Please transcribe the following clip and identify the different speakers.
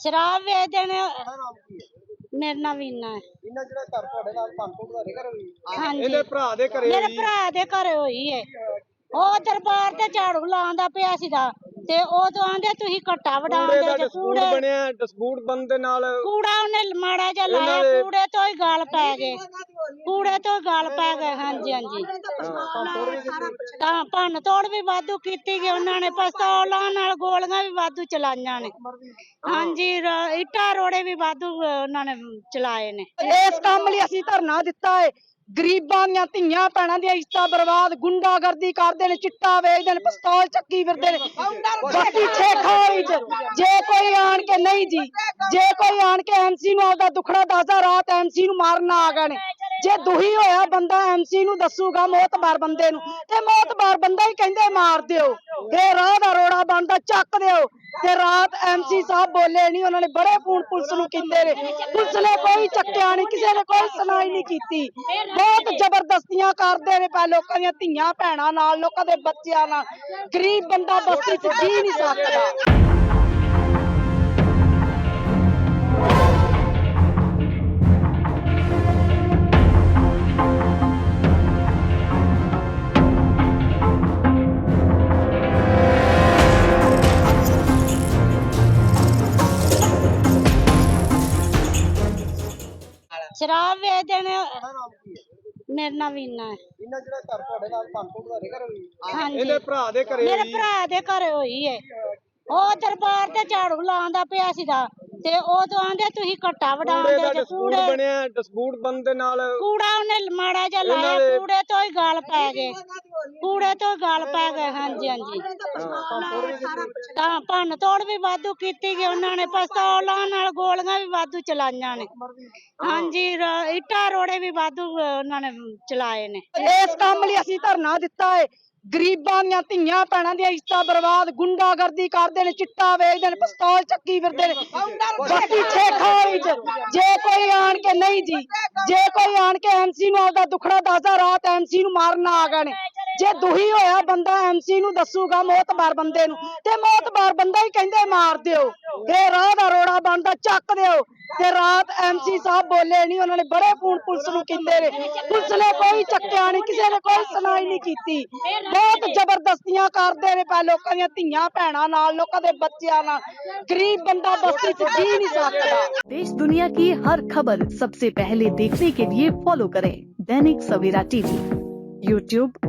Speaker 1: ਸ਼ਰਾਬ ਵੇਚਦੇ ਨੇ
Speaker 2: ਨਾਮ ਹੈ?
Speaker 1: ਮੇਰਾ ਨਾਂ ਵੀਨਾ ਹੈ।
Speaker 2: ਇਹਨਾਂ ਜਿਹੜਾ ਘਰ ਤੁਹਾਡੇ ਨਾਲ ਪੰਪੋਂ ਤੁਹਾਡੇ ਘਰ ਹੋਈ
Speaker 1: ਹਾਂਜੀ।
Speaker 2: ਇਹਦੇ ਭਰਾ ਦੇ ਘਰੇ
Speaker 1: ਮੇਰੇ
Speaker 2: ਹੋਈ
Speaker 1: ਭਰਾ ਦੇ ਘਰੇ ਹੋਈ ਏ ਉਹ ਦਰਬਾਰ ਤੇ ਝਾੜੂ ਲਾਉਂਦਾ ਪਿਆ ਸੀਗਾ। ਤੇ ਉਹ ਤੋਂ ਆਂਦੇ ਤੁਸੀਂ ਘੱਟਾ
Speaker 2: ਕੂੜੇ
Speaker 1: ਵਡਾਉਂਦੇ
Speaker 2: ਦਾ
Speaker 1: ਜੇ
Speaker 2: ਡਿਸਪੂਟ
Speaker 1: ਕੂੜੇ
Speaker 2: ਬਣਿਆ ਡਿਸਪੂਟ ਬਣ ਦੇ ਨਾਲ
Speaker 1: ਕੂੜਾ ਉਹਨੇ ਮਾੜਾ ਜਿਹਾ
Speaker 2: ਇਹਨਾਂ
Speaker 1: ਲਾਇਆ
Speaker 2: ਦੇ-
Speaker 1: ਕੂੜੇ ਤੋਂ ਹੀ ਗਲ ਪੈ ਗਏ। ਕੂੜੇ ਤੋਂ ਹੀ ਗਲ ਪੈ ਗਏ ਹਾਂਜੀ ਹਾਂਜੀ। ਤਾਂ ਭੰਨ ਤੋੜ ਵੀ ਵਾਧੂ ਕੀਤੀ ਗਈ ਉਹਨਾਂ ਨੇ ਪਿਸਤੌਲਾਂ ਨਾਲ ਗੋਲੀਆਂ ਵੀ ਵਾਧੂ ਚਲਾਈਆਂ ਨੇ। ਹਾਂਜੀ ਰ- ਇੱਟਾਂ ਰੋੜੇ ਵੀ ਵਾਧੂ ਅਹ, ਉਹਨਾਂ ਨੇ ਚਲਾਏ ਨੇ।
Speaker 3: ਇਸ ਕੰਮ ਲਈ ਅਸੀਂ ਧਰਨਾ ਦਿੱਤਾ ਹੈ ਗਰੀਬਾਂ ਦੀਆਂ ਧੀਆਂ ਭੈਣਾਂ ਦੀਆਂ ਇੱਜ਼ਤਾਂ ਬਰਬਾਦ, ਗੁੰਡਾਗਰਦੀ ਕਰਦੇ ਨੇ, ਚਿੱਟਾ ਵੇਚਦੇ ਨੇ, ਪਿਸਤੌਲ ਚੱਕੀ ਫਿਰਦੇ ਨੇ। ਬਾਕੀ ਛੇਖਾਲੀ ਚ, ਜੇ ਕੋਈ ਆਣ ਕੇ ਨਹੀਂ ਜੀ, ਜੇ ਕੋਈ ਆਣ ਕੇ ਐਮਸੀ ਨੂੰ ਆਪਦਾ ਦੁਖੜਾ ਦੱਸਦਾ, ਰਾਤ ਐਮਸੀ ਨੂੰ ਮਾਰਨ ਆ ਗਏ ਨੇ। ਜੇ ਦੁਹੀ ਹੋਇਆ ਬੰਦਾ ਐਮਸੀ ਨੂੰ ਦੱਸੂਗਾ ਮੋਤਬਾਰ ਬੰਦੇ ਨੂੰ, ਤੇ ਮੋਤਬਾਰ ਬੰਦਾ ਹੀ ਕਹਿੰਦੇ ਮਾਰ ਦਿਓ। ਫੇਰ ਰਾਹ ਦਾ ਰੋੜਾ ਬਣਦਾ, ਚੱਕ ਦਿਓ। ਤੇ ਰਾਤ ਐਮਸੀ ਸਾਹਿਬ ਬੋਲੇ ਨਹੀਂ ਉਹਨਾਂ ਨੇ ਬੜੇ ਫੋਨ ਪੁਲਿਸ ਨੂੰ ਕੀਤੇ ਨੇ। ਪੁਲਿਸ ਨੇ ਕੋਈ ਚੱਕਿਆ ਨਹੀਂ ਕਿਸੇ ਨੇ ਕੋਈ ਸੁਣਾਈ ਨਹੀਂ ਕੀਤੀ। ਬਹੁਤ ਜ਼ਬਰਦਸਤੀਆਂ ਕਰਦੇ ਨੇ ਪਾ ਲੋਕਾਂ ਦੀਆਂ ਧੀਆਂ ਭੈਣਾਂ ਨਾਲ, ਲੋਕਾਂ ਦੇ ਬੱਚਿਆਂ ਨਾਲ। ਗਰੀਬ ਬੰਦਾ ਬਸਤੀ 'ਚ ਜੀ ਨਹੀਂ ਸਕਦਾ।
Speaker 1: ਸ਼ਰਾਬ ਵੇਚਦੇ ਨੇ
Speaker 2: ਤੁਹਾਡਾ ਨਾਮ ਕੀ ਹੈ?
Speaker 1: ਮੇਰਾ ਵੀਨਾ ਹੈ।
Speaker 2: ਇਹਨਾਂ ਜਿਹੜਾ ਘਰ ਤੁਹਾਡੇ ਨਾਲ ਪੰਪੋਂ ਤੁਹਾਡੇ ਘਰ ਹੋਈ
Speaker 1: ਹਾਂਜੀ।
Speaker 2: ਇਹਦੇ ਭਰਾ ਦੇ ਘਰੇ
Speaker 1: ਮੇਰੇ
Speaker 2: ਹੋਈ
Speaker 1: ਭਰਾ ਦੇ ਘਰੇ ਹੋਈ ਏ ਉਹ ਦਰਬਾਰ ਤੇ ਝਾੜੂ ਲਾਉਂਦਾ ਪਿਆ ਸੀਗਾ। ਤੇ ਉਹ ਤੋਂ ਆਂਦੇ ਤੁਸੀਂ ਘੱਟਾ ਵਡਾਉਂਦੇ ਜੇ ਕੂੜੇ
Speaker 2: ਬਣਿਆ ਡਿਸਪੂਟ ਬਣ ਦੇ ਨਾਲ
Speaker 1: ਕੂੜਾ ਉਹਨੇ ਮਾੜਾ ਜਿਹਾ ਲਾਇਆ ਕੂੜੇ ਤੋਂ ਹੀ ਗਲ ਪੈ ਗਏ। ਕੂੜੇ ਤੋਂ ਹੀ ਗਲ ਪੈ ਗਏ, ਹਾਂਜੀ ਹਾਂਜੀ। ਤਾਂ ਭੰਨ ਤੋੜ ਵੀ ਵਾਧੂ ਕੀਤੀ ਗਈ, ਉਹਨਾਂ ਨੇ ਪਿਸਤੌਲਾਂ ਨਾਲ ਗੋਲੀਆਂ ਵੀ ਵਾਧੂ ਚਲਾਈਆਂ ਨੇ। ਹਾਂਜੀ, ਰ- ਰੋੜੇ ਵੀ ਵਾਧੂ ਉਹਨਾਂ ਨੇ ਚਲਾਏ ਨੇ।
Speaker 3: ਇਸ ਕੰਮ ਲਈ ਅਸੀਂ ਧਰਨਾ ਦਿੱਤਾ ਹੈ ਗਰੀਬਾਂ ਦੀਆਂ ਧੀਆਂ ਭੈਣਾਂ ਦੀਆਂ ਇੱਜ਼ਤਾਂ ਬਰਬਾਦ, ਗੁੰਡਾਗਰਦੀ ਕਰਦੇ ਨੇ, ਚਿੱਟਾ ਵੇਚਦੇ ਨੇ, ਪਿਸਤੌਲ ਚੱਕੀ ਫਿਰਦੇ ਨੇ। ਬਾਕੀ ਛੇਖਾਲੀ ਚ, ਜੇ ਕੋਈ ਆਣ ਕੇ ਨਹੀਂ ਜੀ, ਜੇ ਕੋਈ ਆਣ ਕੇ ਐਮਸੀ ਨੂੰ ਆਪਦਾ ਦੁਖੜਾ ਦੱਸਦਾ, ਰਾਤ ਐਮਸੀ ਨੂੰ ਮਾਰਨ ਆ ਗਏ ਨੇ। ਜੇ ਦੁਹੀ ਹੋਇਆ ਬੰਦਾ ਐਮਸੀ ਨੂੰ ਦੱਸੂਗਾ ਮੋਤਬਾਰ ਬੰਦੇ ਨੂੰ ਤੇ ਮੋਤਬਾਰ ਬੰਦਾ ਹੀ ਕਹਿੰਦੇ ਮਾਰ ਦਿਓ ਫੇਰ ਰਾਹ ਦਾ ਰੋੜਾ ਬਣਦਾ ਚੱਕ ਦਿਓ ਤੇ ਰਾਤ ਐਮਸੀ ਸਾਹਿਬ ਬੋਲੇ ਨਹੀਂ ਉਹਨਾਂ ਨੇ ਬੜੇ ਫੋਨ ਪੁਲਿਸ ਨੂੰ ਕੀਤੇ ਨੇ ਪੁਲਿਸ ਨੇ ਕੋਈ ਚੱਕਿਆ ਨਹੀਂ ਕਿਸੇ ਨੇ ਕੋਈ ਸੁਣਾਈ ਨਹੀਂ ਕੀਤੀ ਬਹੁਤ ਜ਼ਬਰਦਸਤੀਆਂ ਕਰਦੇ ਨੇ ਪਾ ਲੋਕਾਂ ਦੀਆਂ ਧੀਆਂ ਭੈਣਾਂ ਨਾਲ ਲੋਕਾਂ ਦੇ ਬੱਚਿਆਂ ਨਾਲ ਗਰੀਬ ਬੰਦਾ ਬਸਤੀ 'ਚ ਜੀ ਨਹੀਂ ਸਕਦਾ
Speaker 4: देश दुनिया की हर खबर सबसे पहले देखने के लिए फॉलो करें दैनिक सवेरा टीवी यूट्यूब